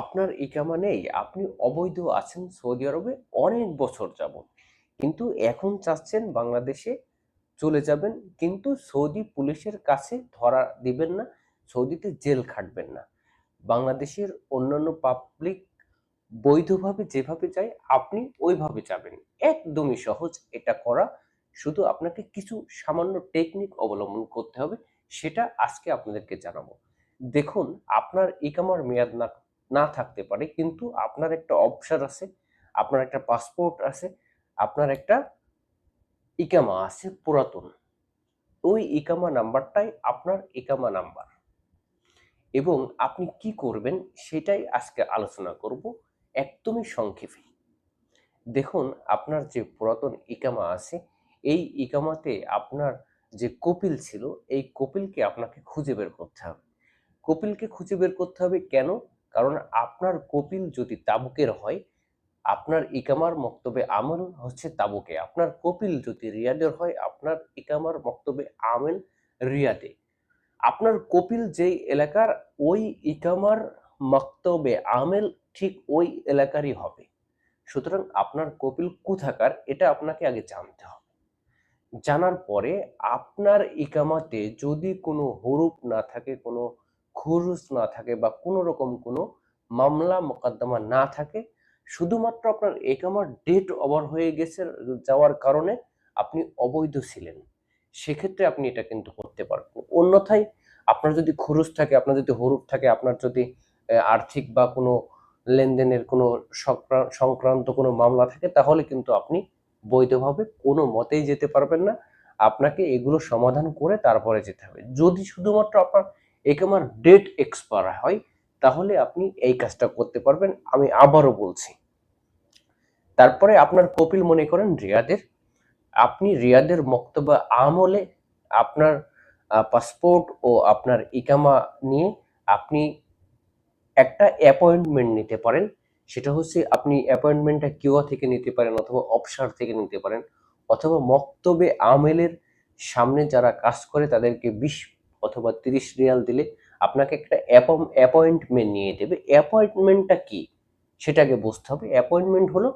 আপনার ইকামা নেই, আপনি অবৈধ আছেন সৌদি আরবে অনেক বছর যাবত কিন্তু এখন চাচ্ছেন বাংলাদেশে চলে যাবেন, কিন্তু সৌদি পুলিশের কাছে ধরা দিবেন না, সৌদিতে জেল খাটবেন না। বাংলাদেশের অন্যান্য পাবলিক বৈধভাবে যেভাবে যায়, আপনি ওইভাবে যাবেন। একদমই সহজ এটা করা। শুধু আপনাকে কিছু সামান্য টেকনিক অবলম্বন করতে হবে, সেটা আজকে আপনাদেরকে জানাব। দেখুন, আপনার ইকামার মেয়াদ না না থাকতে পারে, কিন্তু আপনার একটা অবসর আছে, আপনার একটা পাসপোর্ট আছে, আপনার একটা ইকামা আছে, পুরাতন। ওই ইকামা নাম্বারটাই আপনার ইকামা নাম্বার। এবং আপনি কি করবেন সেটাই আজকে আলোচনা করব একদমই সংক্ষেপে। দেখুন, আপনার যে পুরাতন ইকামা আছে, এই ইকামাতে আপনার যে কপিল ছিল, এই কপিলকে আপনাকে খুঁজে বের করতে হবে। কপিলকে খুঁজে বের করতে হবে কেন? কারণ আপনার কপিল যদি তাবুকের হয়, আপনার ইকামার মক্তবে আমল হচ্ছে তাবুকে। আপনার কপিল যদি রিয়াদের হয়, আপনার ইকামার মক্তবে আমেল রিয়াদে আপনার কপিল যেই এলাকার, ওই ইকামার মক্তবে আমেল ঠিক ওই এলাকারই হবে। সুতরাং আপনার কপিল কোথাকার, এটা আপনাকে আগে জানতে হবে। জানার পরে আপনার ইকামাতে যদি কোনো হরুপ না থাকে, কোনো খুরুজ না থাকে বা কোনো রকম কোনো মামলা মোকদ্দমা না থাকে, শুধুমাত্র আপনার একামার ডেট ওভার হয়ে গেছে, যাওয়ার কারণে আপনি অবৈধ ছিলেন। সেক্ষেত্রে আপনি এটা কিন্তু করতে পারবেন। অন্যথায় আপনার যদি খরচ থাকে, আপনার যদি হরুপ থাকে, আপনার যদি আর্থিক বা কোনো লেনদেনের কোনো সংক্রান্ত কোনো মামলা থাকে, তাহলে কিন্তু আপনি বৈধভাবে কোনো মতেই যেতে পারবেন না। আপনাকে এগুলো সমাধান করে তারপরে যেতে হবে। যদি শুধুমাত্র আপনার একামার ডেট এক্সপায়ার হয়, তাহলে আপনি এই কাজটা করতে পারবেন, আমি আবারও বলছি। তারপরে আপনার কপিল মনে করেন রিয়াদের, আপনি রিয়াদের মক্তব্য আমলে আপনার পাসপোর্ট ও আপনার ইকামা নিয়ে আপনি একটা অ্যাপয়েন্টমেন্ট নিতে পারেন। সেটা হচ্ছে আপনি অ্যাপয়েন্টমেন্টটা কিউয়া থেকে নিতে পারেন অথবা অপসার থেকে নিতে পারেন, অথবা মক্তবে আমেলের সামনে যারা কাজ করে তাদেরকে বিশ অথবা তিরিশ রিয়াল দিলে আপনাকে একটা অ্যাপয়েন্টমেন্ট নিয়ে দেবে অ্যাপয়েন্টমেন্টটা কি? সেটাকে বুঝতে হবে। অ্যাপয়েন্টমেন্ট হলো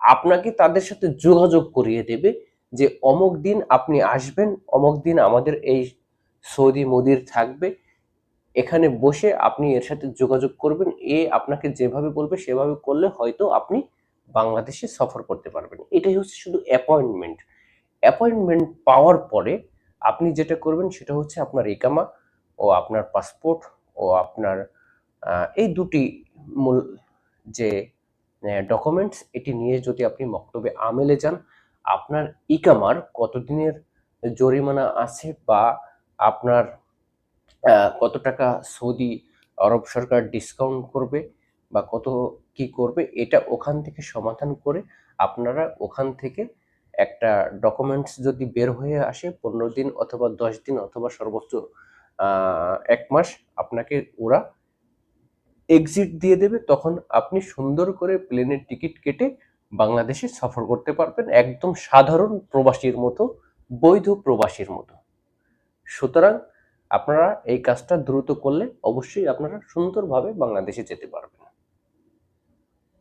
আপনাকে তাদের সাথে যোগাযোগ করিয়ে দেবে যে, অমুক দিন আপনি আসবেন, অমুক দিন আমাদের এই সৌদি মদির থাকবে। এখানে বসে আপনি এর সাথে যোগাযোগ করবেন। এ আপনাকে যেভাবে বলবে, সেভাবে করলে হয়তো আপনি বাংলাদেশে সফর করতে পারবেন। এটাই হচ্ছে শুধু অ্যাপয়েন্টমেন্ট। অ্যাপয়েন্টমেন্ট পাওয়ার পরে আপনি যেটা করবেন সেটা হচ্ছে আপনার ইকামা ও আপনার পাসপোর্ট ও আপনার এই দুটি মূল যে ডকুমেন্টস এটি নিয়ে যদি আপনি মক্তবে আমেলে যান, আপনার ইকামার কতদিনের জরিমানা আছে বা আপনার কত টাকা সৌদি আরব সরকার ডিসকাউন্ট করবে বা কত কি করবে, এটা ওখান থেকে সমাধান করে আপনারা ওখান থেকে একটা ডকুমেন্টস যদি বের হয়ে আসে পনেরো দিন অথবা দশ দিন অথবা সর্বোচ্চ এক মাস, আপনাকে ওরা এক্সিট দিয়ে দেবে। তখন আপনি সুন্দর করে প্লেনের টিকিট কেটে বাংলাদেশে সফর করতে পারবেন একদম সাধারণ প্রবাসীর মতো, বৈধ প্রবাসীর মতো। সুতরাং আপনারা এই কাজটা দ্রুত করলে অবশ্যই আপনারা সুন্দরভাবে বাংলাদেশে যেতে পারবেন।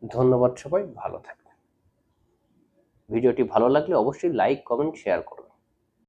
ধন্যবাদ সবাই, ভালো থাকবেন। ভিডিওটি ভালো লাগলে অবশ্যই লাইক কমেন্ট শেয়ার করুন